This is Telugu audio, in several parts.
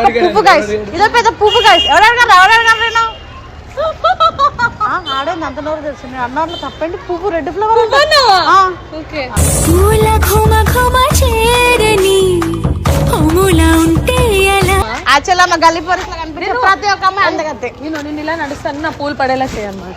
ఒక పువ్వు గైస్ ఇదో పెద్ద పువ్వు గైస్ ఎవరు అడగారు ఎవరు అడగారు నేను ఆడేంది అంత నోరు తెలుసు. నేను అన్నోళ్ళు తప్పండి. పువ్వు రెడ్ ఫ్లవర్ ఓకే పూల ఘుమ ఘుమ చేరని హోములా ఉంటే ఎలా? యాక్చువల్ మా గల్లీ పోలీసులో కనిపించే ప్రతి ఒక్క అమ్మాయి అందగత్తే నేను నేను ఇలా నడుస్తాను నా పూలు పడేలా చేయన్నమాట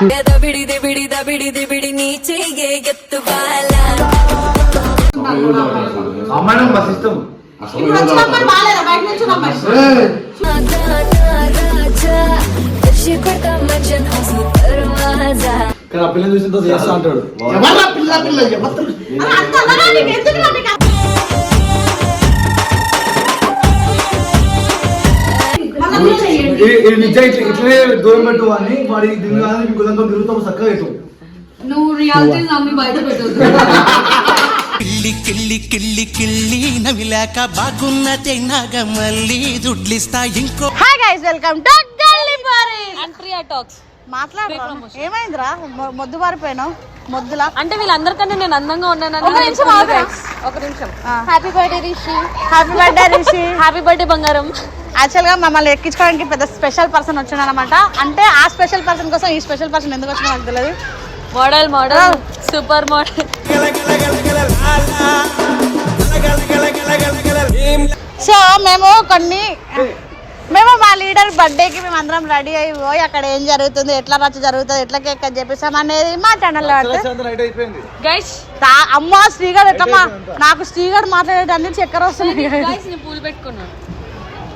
దబిడి దిబిడి దబిడి దిబిడి నీ చెయ్యే ఎత్తుబాల అమ్మాయి మా సిస్టమ్ కానీ ఆ పిల్లని చూసిన తర్వాత చేస్తా అంటాడు ఎవర్రా పిల్ల పిల్ల ఎవరు నిజం ఇట్లా ఇట్లనే దూరం పెట్టు అని వాడి దీని దాంతో తిరుగుతాం చక్కగా నువ్వు రియాలిటీ నమ్మి బయట పెట్టొద్దు. కిల్లి కిల్లి కిల్లి కిల్లి నవిలాక నాగమల్లి దుడ్లిస్తా ఇంకో hi guys welcome to Galli police and Priya talks మాట్లాడరా? ఏమైందిరా? మొ- మొద్దు మారిపోయినావు? మొద్దులా? అంటే వీళ్ళందరికన్నా నేను అందంగా ఉన్నానని ఒక నిమిషం. ఒక నిమిషం. Happy birthday Rishi happy birthday Rishi happy birthday బంగారం యాక్చువల్గా మమ్మల్ని ఎక్కించుకోవడానికి పెద్ద స్పెషల్ పర్సన్ వచ్చిండు అనమాట అంటే ఆ స్పెషల్ పర్సన్ కోసం ఈ స్పెషల్ పర్సన్ ఎందుకు వచ్చినా నాకు తెలియదు model model super model so మేము కొన్ని మేము మా లీడర్ బర్త్డేకి మేము అందరం రెడీ అయి పోయి అక్కడ ఏం జరుగుతుంది ఎట్లా రచ్చ జరుగుతుంది ఎట్లా కేక్ కట్ చేపిస్తాం అనేది మా ఛానల్లో రైట్ అయిపోయింది. గైస్ అమ్మ శ్రీగడ్ ఎట్లా మా నాకు శ్రీగడ్ మాట్లాడేటన్ని చక్కెర వస్తుంది పూలు పెట్టుకున్నాను.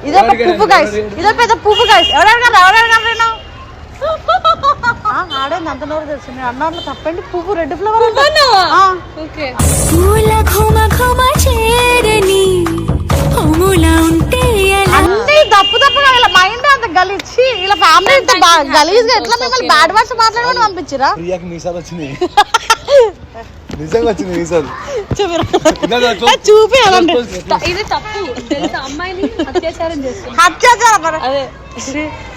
ఇదో ఒక పువ్వు గైస్ ఇదో పెద్ద పువ్వు గైస్ ఎవరు అడగారు ఎవరు అడగారు నేను ఆడేంది అంత నోరు తెలుసు. నేను తప్పండి పువ్వు రెడ్ ఫ్లవర్ ఓకే. తప్పు తప్పుగా ఇలా మైండ్ అంత గలీచి ఇలా ఫ్యామిలీ ఇంత గలీజ్గా ఎట్లా మిమ్మల్ని బ్యాడ్ వర్డ్స్ మాట్లాడమని పంపించిరా ప్రియాకి మీసాలు వచ్చినాయి. నిజంగా వచ్చింది మీసాలు చూపి ఇది తప్పు. తెలుసా? అమ్మాయిని అత్యాచారం చేస్తాం అత్యాచారం మరి. అదే.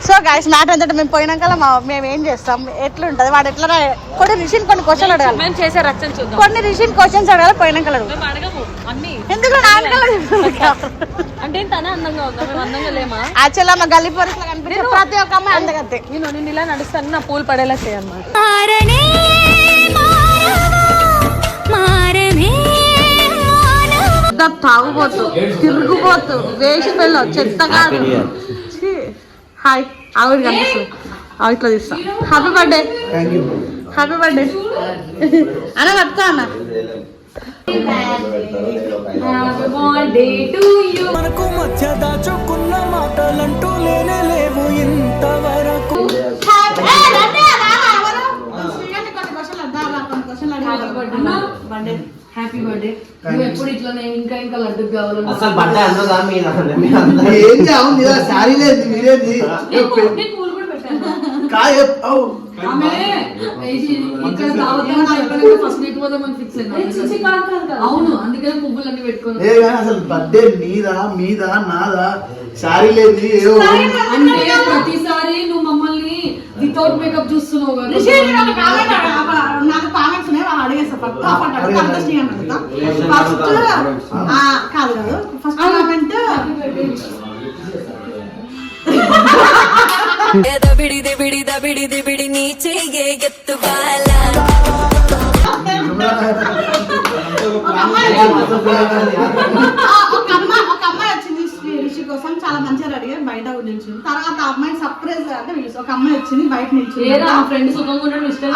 సో గైస్ మ్యాటర్ ఏంటంటే మేము పోయినాక మా మేము ఏం చేస్తాం? ఎట్లుంటది? వాడు ఎట్లా కొన్ని రిషిని కొన్ని క్వశ్చన్ అడగాలి. మేము చేసే రచ్చన చూద్దాం. కొన్ని రిషిని క్వశ్చన్స్ అడగాలి పోయినాక మేము అడగము. అన్ని ఎందుకు అంటే తనే అందంగా ఉందా మేము అందంగా లేమా? యాక్చువల్ మా గల్లీ కనిపించే ప్రతి ఒక్క అమ్మాయి అందగత్తే. నేను నేను ఇలా నడుస్తాను నా పూలు పడేలా చేయన్నమాట మానవా తాగుబోతు తిరుగుబోతు వేసి పిల్ల చెత్త కాదు. హాయ్. ఆవిడ కనిపిస్తుంది. ఇట్లా తీస్తా. హ్యాపీ బర్త్డే హ్యాపీ బర్త్డే అన్న పట్టుకో అన్న. మనకు మధ్య దాచుకున్న మాటలంటూ లేనే లేవు ఇంతవరకు. హ్యాపీ బర్త్డే నువ్వు ఎప్పుడు ఇట్లా నేను ఇంకా ఇంకా లడ్డు కావాలని అసలు అవును ఇలా శారీ లేదు మీరేది? పూలు కూడా పెట్టాను. కాయ అవును అందుకనే పువ్వులు అన్ని పెట్టుకుని అసలు బర్త్డే మీదా మీదా నాదా? శారీ లేదు అంటే ప్రతిసారి నువ్వు మమ్మల్ని వితౌట్ మేకప్ చూస్తున్నావు కదా. నాకు కామెంట్స్ ఉన్నాయి వాళ్ళు అడిగేస్తా ఫస్ట్ కాదు కాదు ఫస్ట్ కామెంట్ దబిడి దిబిడి దబిడి దిబిడి నీ చెయ్యే ఎత్తుబాల ఒక అమ్మాయి ఒక అమ్మాయి వచ్చింది. కోసం చాలా మంచిగా రెడీ అయ్యి బయట నిల్చుంది. తర్వాత ఆ అమ్మాయి సర్ప్రైజ్ అంటే పిలుసు ఒక అమ్మాయి వచ్చింది బయట నిల్చుంది. ఏరా మా ఫ్రెండ్ సుఖంగా ఉండడం ఇష్టం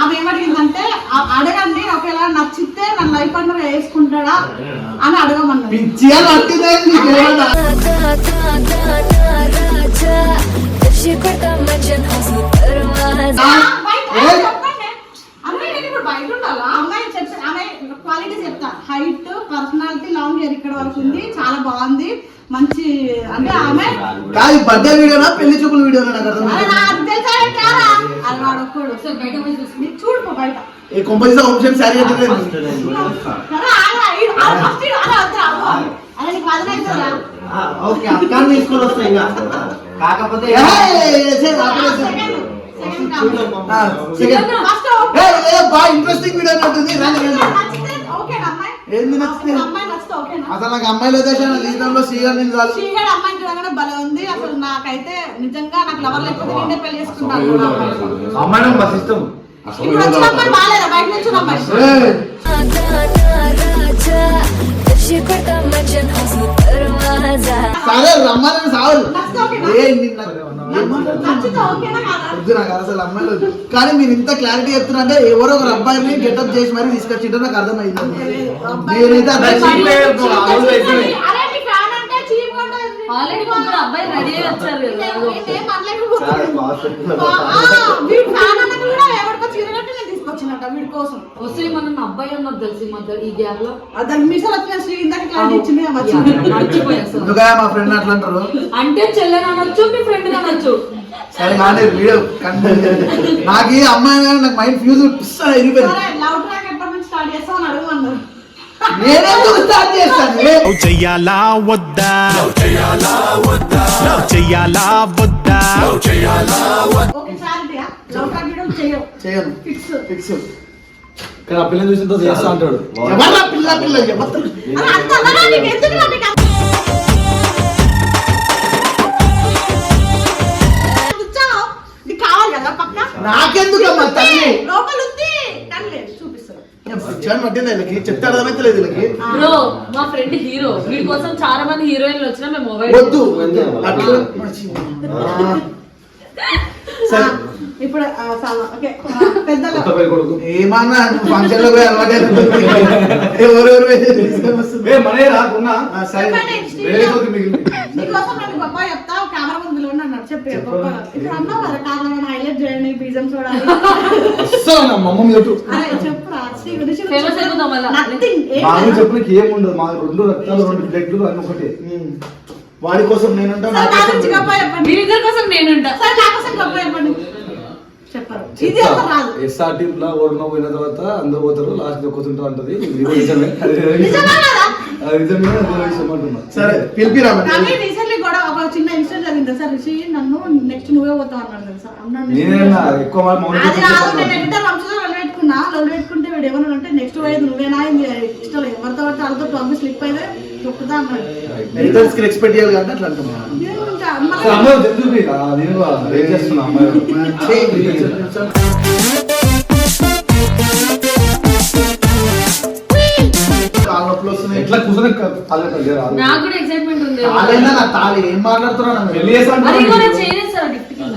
ఆమె ఏమడిగిందంటే అడగండి ఒకవేళ నచ్చితే నా లైఫ్ పార్ట్నర్ వేసుకుంటాడా? అని అడగమన్నది. బయట ఉండాలా? అమ్మాయి చెప్తా ఆమె క్వాలిటీ చెప్తా. హైట్ పర్సనాలిటీ లాంగ్ హెయిర్ ఇక్కడ వరకు ఉంది చాలా బాగుంది. మంచి అంటే ఆమె కాదు బర్త్డే వీడియోనా పెళ్ళి చూపుల వీడియోనా నాకు అర్థం అరే కాదు. నాకు తెలుసా కాదా అది వాడు ఒక్కడు ఒకసారి బయట పోయి చూసుకుని చూడు పో బయట. ఈ కొంపదీసా శారీ ఓకే అక్కడ తీసుకొని వస్తా ఇంకా. కాకపోతే ఇంట్రెస్టింగ్ వీడియో ఉంటుంది. ఏంది నచ్చితే అసలు నాకు అమ్మాయిలు వచ్చేసాను జీవితంలో సీరియల్ నేను చాలు. శ్రీగాడు అమ్మాయిని చూడగానే భలే ఉంది. అసలు నాకైతే నిజంగా నాకు లవర్ లేకపోతే నేనే పెళ్ళి చేసుకుంటాను. కూడా అమ్మాయిని. అమ్మాయి మా సిస్టమ్ ఇప్పుడు వచ్చిన అమ్మాయి బాగాలేదా? బయట నుంచి ఉన్న అమ్మాయి. ఏయ్, సరే రమ్మని నచ్చితే ఓకేనా? ఏ నిన్న? వద్దు నాకు అసలు అమ్మాయిలు వద్దు. కానీ మీరు ఇంత క్లారిటీ చెప్తున్నా అంటే ఎవరో ఒక అబ్బాయిని గెటప్ చేసి మరి తీసుకొచ్చింటే నాకు అర్థమైంది. నేనైతే అబ్బాయి ఆ, వీడు కోసం. వస్తే మనం అబ్బాయి అన్నది తెలిసి మధ్య ఈ గ్యాప్లో? దాని మిషన్ వచ్చిన శ్రీ ఇందాక క్లారిటీ ఇచ్చింది మర్చిపోయి. మా ఫ్రెండ్ అట్లా అంటారు? అంటే చెల్లెని అనొచ్చు మీ ఫ్రెండ్ అనొచ్చు. సరే కానీ వీడియో కంటే నాకు ఈ అమ్మాయి నాకు మైండ్ ఫ్యూజ్ అయిపోయింది సరే లవ్ ట్రాక్ ఎప్పటి నుంచి స్టార్ట్ చేస్తావు అని అడుగుమన్నారు. నేనెందుకు స్టార్ట్ చేస్తాను? ఏ? లవ్ చెయ్యాలా వద్దా? లవ్ చెయ్యాలా వద్దా? లవ్ చెయ్యాలా వద్దా? చేయను ఫిక్స్. ఫిక్స్. చేస్తా అంటాడు. ఎవరా పిల్ల పిల్ల నాకెందుకమ్మా తల్లి? లోపల ఉంది. అర్థమైతలేదు బ్రో మా ఫ్రెండ్ హీరో వీడి కోసం చాలా మంది హీరోయిన్లు వచ్చినా మేము మొబైల్ వద్దు. అట్లా. సరే. ఇప్పుడు ఏమన్నా ఫంక్షన్లో పోయి అలవాటు. ఎవరెవరు మనే రాకున్నా. సరే. చెప్పి ఇప్పుడు ఏముండదు. మా రెండు రక్తాలు రెండు బ్లడ్లు అన్ని ఒకటి. వాడి కోసం నేనుంటా నా నా కోసం నుంచి గొప్ప నువ్వు. చెప్పండి. వీరిద్దరి కోసం నేనుంటా. సరే నా కోసం గొప్ప చెప్పండి. చెప్పరు. ఇది ఒక రాదు. ఎస్ఆర్టీ లో ఓడిన పోయిన తర్వాత అందరూ పోతారు లాస్ట్ ఇది కూడా నిజమే. విషయం అంటున్నా. సరే పిలిపిరా చిన్న ఇన్సిడెంట్ జరిగింది సార్. రిషి నన్ను నెక్స్ట్ నువ్వే పోతావు అన్నాడు నేనేనా? ఎక్కువ నేను పెట్టుకున్నా వీడు ఏమన్నా అంటే నెక్స్ట్ పోయేది నువ్వేనా? ఇష్టం లేదు. ఎవరితో పడితే వాళ్ళతో పంపి స్లిప్ అయితే తొక్కుతా అన్నాడు. కి ఎక్స్పెక్ట్ చేయాలి కాబట్టి అట్లా నాకు కూడా ఎక్సైట్మెంట్ ఉంది. తాళి. ఏం మాట్లాడుతున్నా కింద?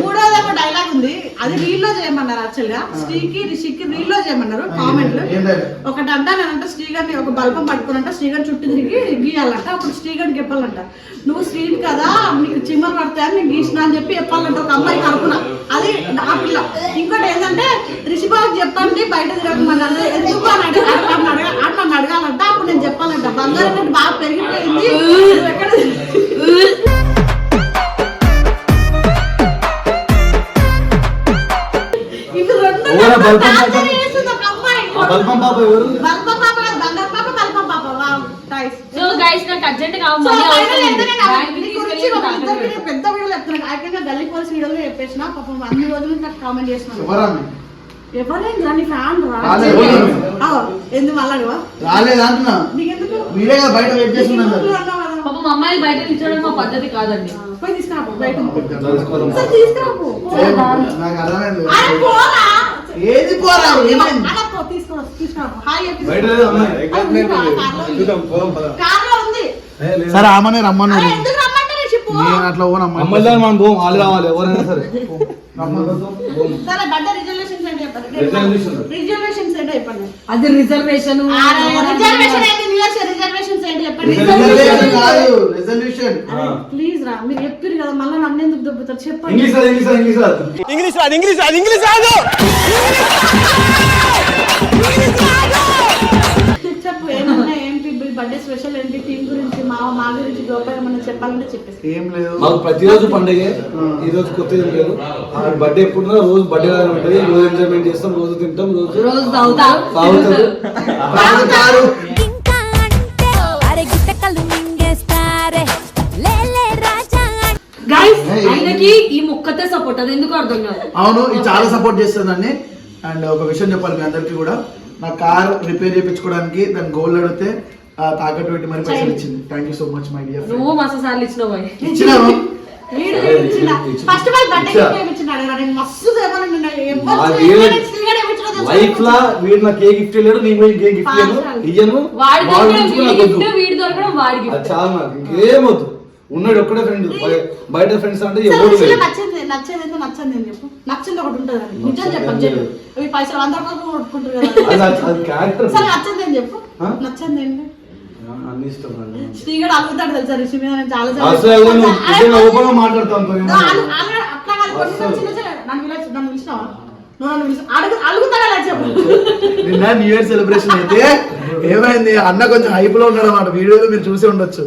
మూడోది డైలాగ్ అది రీల్లో చేయమన్నారు యాక్చువల్గా శ్రీకి రిషికి రీల్లో చేయమన్నారు కామెంట్లు? ఒకటి అంట నేనంటే శ్రీగారిని ఒక బల్బం పట్టుకున్నంట శ్రీగారి చుట్టూ తిరిగి గీయాలంట అప్పుడు శ్రీగారికి చెప్పాలంట నువ్వు శ్రీని కదా నీకు చిమ్మలు పడతాయని నేను గీసిన అని చెప్పి చెప్పాలంట ఒక అమ్మాయి కనుక్కున్నా అది నా పిల్ల ఇంకోటి ఏంటంటే రిషిబాబుకి చెప్పండి బయట తిరగమన్నాడు ఎందుకు అని అడగ అడగాలంట అప్పుడు నేను చెప్పాలంట బంగారం బాగా పెరిగిపోయింది ఎక్కడ పాప? ఎవరు? పాప బంగారు పాప, పాప. వావ్. సో గైస్ నాకు అర్జెంట్గా మనీ. పెద్ద వీడియోలు చెప్తున్నాను యాక్చువల్గా గల్లీ పోలీస్ వీడియోలో చెప్పేసిన. పాపం అన్ని రోజులు నాకు కామెంట్ చేస్తున్నాను ఎవరా ఎవరైంది రా నీ ఫ్యాన్ ఎందుకు నువ్వు? రాలేదు అంటున్నా. మీరే బయట వెయిట్? పాపం బయట నిల్చోవడం మా పద్ధతి కాదండి. పోయి తీసుకురాపో బయట. నాకు అర్థమైంది. ఏది పోరా. సరే ఆమెనే రమ్మను అరే ఎందుకు రమ్మంటారు? రిషి పో. నేను అట్లా పోనమ్మా అమ్మాయి దగ్గర మనం పోం వాళ్ళు రావాలి ఎవరైనా సరే. రమ్మని పోం. సరే బడ్డ రిజర్వేషన్స్ ఏంటి చెప్పండి Reservations. రిజర్వేషన్స్ ఏంటి చెప్పండి అది రిజర్వేషన్ రిజర్వేషన్ చెప్పండి? రిజల్యూషన్ ప్లీజ్ రా మీరు చెప్పారు కదా మళ్ళీ నన్ను ఎందుకు దొబ్బుతారు? చెప్పండి. ఇంగ్లీష్ రాదు ఇంగ్లీష్ ఇంగ్లీష్ రాదు. ఇంగ్లీష్ రాదు ఇంగ్లీష్ రాదు ఇంగ్లీష్ రాదు! చెప్పు ఏమన్నా ఏంటి? బర్త్డే స్పెషల్ ఏంటి? టీం గురించి మా మా గురించి గొప్ప ఏమన్నా చెప్పాలంటే చెప్పేసి. ఏం లేదు. మాకు ప్రతిరోజు పండుగే. ఈ రోజు కొత్త ఏం లేదు. బర్త్డే ఎప్పుడు రోజు బర్త్డే లాగా ఉంటుంది. రోజు ఎంజాయ్మెంట్ చేస్తాం రోజు తింటాం రోజు రోజు తాగుతారు. తాగుతారు. వీళ్ళకి ఈ మొక్కతే సపోర్ట్ అది ఎందుకు అర్థం కాదు. అవును ఇది చాలా సపోర్ట్ చేస్తుందండి. అండ్ ఒక విషయం చెప్పాలి మీ అందరికీ కూడా. నా కార్ రిపేర్ చేయించుకోవడానికి దాని గోల్డ్ అడిగితే ఆ, తాకట్టు పెట్టి మరి పైసలు ఇచ్చింది. Thank you so much my dear నువ్వు మస్తు సార్లు ఇచ్చినావు పోయి. ఇచ్చినాను. ఫస్ట్ ఆఫ్ ఆల్ నేను మస్తు లైఫ్ లా వీడు నాకు ఏ గిఫ్ట్ ఇయ్యను వాడి వాడు దొరకడం వీడి వద్దు. వీడి దొరకడం వాడి అది గిఫ్ట్ చాలా నాకు ఇంకేమొద్దు ఉన్నాడు ఒక్కడే ఫ్రెండ్ బయట ఫ్రెండ్స్ అంటే ఎవరు నచ్చింది నచ్చేది ఏంటో నచ్చింది అని చెప్పు. నచ్చింది ఒకటి ఉంటుంది నిజం చెప్పండి పైసలు అందరి కోసం కొట్టుకుంటారు కదా. సరే నచ్చింది అని చెప్పు? నచ్చింది ఏంటి? అన్ని ఇష్టం. శ్రీగడు అడుగుతాడు తెలుసా? రిషి మీద నేను చాలా అసలు మాట్లాడతాను అట్లా నన్ను పిలిచినావా నువ్వు నన్ను పిలిచి అడుగు అడుగుతాడా లేదా చెప్పు నిన్న న్యూ ఇయర్ సెలబ్రేషన్ అయితే ఏమైంది? అన్న కొంచెం హైప్లో ఉన్నాడు అన్నమాట. వీడియోలో మీరు చూసి ఉండొచ్చు.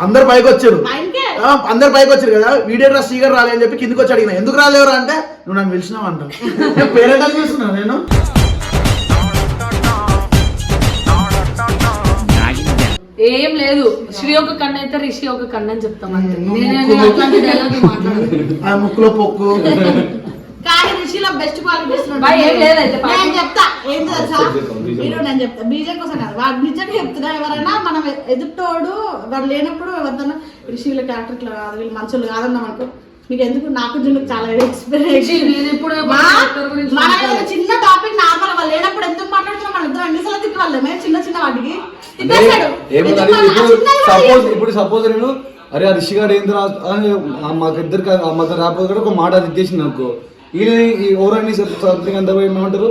అందరు పైకి వచ్చారు. మా ఇంకే ఆ, అందరు పైకి వచ్చారు కదా. వీడియో డ్రెస్ సీగర్ రాలే అని చెప్పి కిందకి వచ్చి అడిగిన ఎందుకు రాలేవరా? అంటే నువ్వు నన్ను పిలిచినావు అంట పేరెంట్ చూస్తున్నా నేను. ఏం లేదు. శ్రీ ఒక కన్ను అయితే రిషి ఒక కన్ను అని చెప్తాం అంతే. నువ్వు నేను ముక్కు- నేను అట్లాంటి డైలాగ్ మాట్లాడను. ఆ ముక్కులో పొక్కు. కానీ రిషిలో బెస్ట్ క్వాలిటీస్. నేను చెప్తా. ఏం తెలుసా? మీరు నేను చెప్తా. బీజం కోసం కాదు. వాడు నిజంగా చెప్తున్నా ఎవరైనా మనం ఎదుటోడు వాడు లేనప్పుడు ఎవరిదన్నా రిషిల క్యారెక్టర్ ఇట్లా కాదు వీళ్ళు మనుషులు కాదన్నాం అనుకో మీకు ఎందుకు? నాకు జున్నుకు చాలా ఎక్స్పీరియన్స్ నేను ఇప్పుడు మన. చిన్న టాపిక్ నార్మల్ వాళ్ళు లేనప్పుడు ఎందుకు మాట్లాడుతున్నాం? మన ఇద్దరం తిట్టి వాళ్ళమే చిన్న చిన్న వాటికి. సపోజ్. ఇప్పుడు సపోజ్ నేను అరే ఆ రిషి గారు ఏంది రా అని ఆ మాకు ఇద్దరికి మాకు రాకపోతే కూడా ఒక మాట అది ఇచ్చేసింది అనుకో. సంథింగ్ అంతా పోయి ఏమంటారు?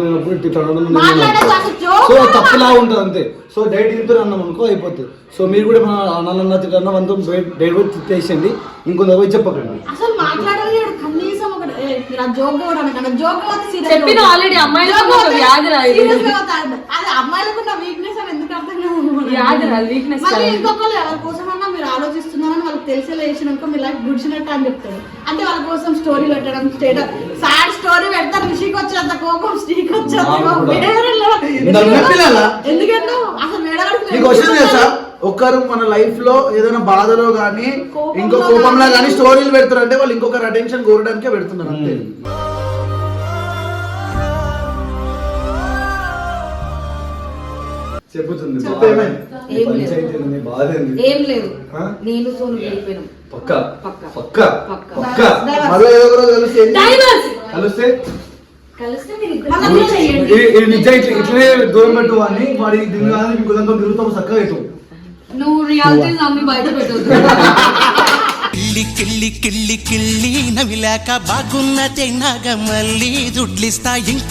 లేనప్పుడు ఇట్లా సో కూడా తప్పులా ఉంటుంది అంతే. సో డైట్ ఇంతో అన్నాం అనుకో అయిపోతుంది సో మీరు కూడా మన అన్న తిట్టన్న వంతు డైట్ పోయి తిట్టేసేయండి. ఇంకొంత పోయి చెప్పకండి. అసలు మాట్లాడలేడు. కనీసం కూడా చెప్పిన అమ్మాయిలకు వ్యాధి. అది వీక్నెస్ అని ఎందుకు అర్థం కాదు? వ్యాధి. ఇంకొకరు ఎవరి మీరు ఆలోచిస్తున్నారని వాళ్ళకి తెలిసేలా చేసినాక మీ లైఫ్ గుడిచినట్టు అని చెప్తాడు అంటే వాళ్ళ కోసం స్టోరీ పెట్టడం స్టేటస్ సాడ్ స్టోరీ పెడతారు. రిషికి వచ్చేంత కోపం స్టీక్ వచ్చేంత? ఎందుకంటే అసలు తెలుసా? ఒక్కరు మన లైఫ్లో ఏదైనా బాధలో గానీ ఇంకో కోపంలో గానీ- గానీ స్టోరీలు పెడతారు అంటే వాళ్ళు ఇంకొకరు అటెన్షన్ కోరడానికే పెడుతున్నారు అంతే. చెప్పుతుంది? ఏం లేదు. నేను సోను వెళ్ళిపోయినాం. పక్క? పక్క. పక్క? మళ్ళీ ఏదో రోజు కలిస్తే కలిస్తే? ఇట్లనే దూరం పెట్టు అని వాడి దీని కానీ మీకు దాంతో తిరుగుతాము చక్కగా అవుతావు నువ్వు రియాలిటీ నమ్మి బయట పెట్టొద్దు. కిళ్ళి కిళ్ళి కిళ్ళి కిళ్ళి నవిలాక బాగున్నదే నాగమల్లి. దుడ్లిస్తా ఇంకో